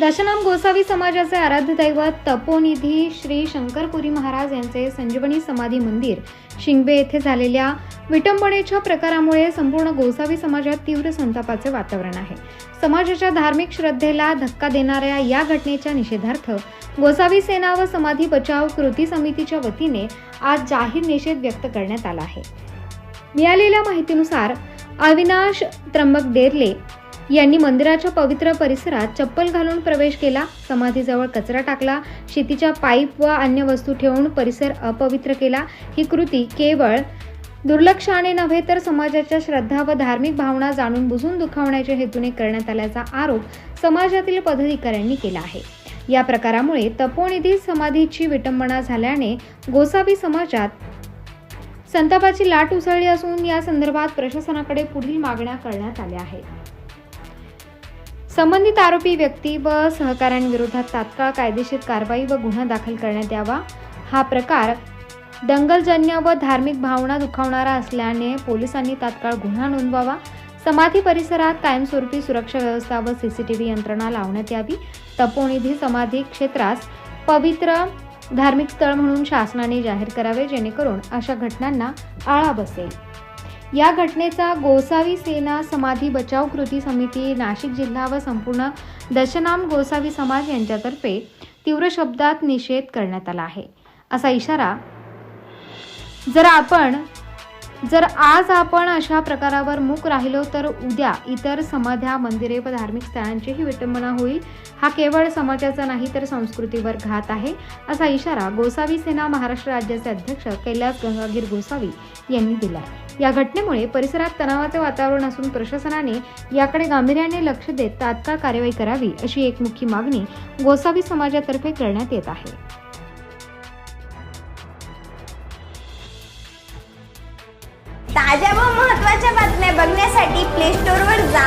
दशनाम गोसावी समाजाचे आराध्य दैवत तपोनिधी श्री शंकरपुरी महाराज यांचे संजीवनी समाधी मंदिर शिंगबे येथे झालेल्या विटंबनेच्या प्रकारामुळे संपूर्ण गोसावी समाजात तीव्र संतापाचे वातावरण आहे. समाजाच्या धार्मिक श्रद्धेला धक्का देणाऱ्या या घटनेच्या निषेधार्थ गोसावी सेना व समाधी बचाव कृती समितीच्या वतीने आज जाहीर निषेध व्यक्त करण्यात आला आहे. मिळालेल्या माहितीनुसार अविनाश त्र्यंबक डेरले यांनी मंदिराच्या पवित्र परिसरात चप्पल घालून प्रवेश केला. समाधीजवळ कचरा टाकला. शेतीच्या पाईप व अन्य वस्तू ठेवून परिसर अपवित्र केला. ही कृती केवळ दुर्लक्षाने नव्हे तर समाजाच्या श्रद्धा व धार्मिक भावना जाणून बुजून दुखावण्याच्या हेतूने करण्यात आल्याचा आरोप समाजातील पदाधिकाऱ्यांनी केला आहे. या प्रकारामुळे तपोनिधी समाधीची विटंबना झाल्याने गोसावी समाजात संतापाची लाट उसळली असून या संदर्भात प्रशासनाकडे पुढील मागण्या करण्यात आल्या आहेत. संबंधित आरोपी व्यक्ती व सहकाऱ्यांविरोधात तात्काळ कायदेशीर कारवाई व गुन्हा दाखल करण्यात यावा. हा प्रकार दंगलजन्य व धार्मिक भावना दुखावणारा असल्याने पोलिसांनी तात्काळ गुन्हा नोंदवावा. समाधी परिसरात कायमस्वरूपी सुरक्षा व्यवस्था व सी सी टी व्ही यंत्रणा लावण्यात यावी. तपोनिधी समाधी क्षेत्रास पवित्र धार्मिक स्थळ म्हणून शासनाने जाहीर करावे जेणेकरून अशा घटनांना आळा बसेल. या घटनेचा गोसावी सेना समाधी बचाव कृती समिती नाशिक जिल्हा व संपूर्ण दशनाम गोसावी समाज यांच्यातर्फे तीव्र शब्दात निषेध करण्यात आला आहे. असा इशारा जर आपण जर आज आपण अशा प्रकारावर मूक राहिलो तर उद्या इतर समाध्या मंदिरे व धार्मिक स्थळांचीही विटंबना होईल. हा केवळ समाजाचा नाही तर संस्कृतीवर घात आहे असा इशारा गोसावी सेना महाराष्ट्र राज्याचे अध्यक्ष कैलास गंगागीर गोसावी यांनी दिला या घटनेमुळे परिसरात तणावाचे वातावरण असून प्रशासनाने याकडे गांभीर्याने लक्ष देत तात्काळ कार्यवाही करावी अशी एकमुखी मागणी गोसावी समाजातर्फे करण्यात येत आहे. ताज्या व महत्त्वाच्या बातम्या बघण्यासाठी प्ले स्टोअरवर जा.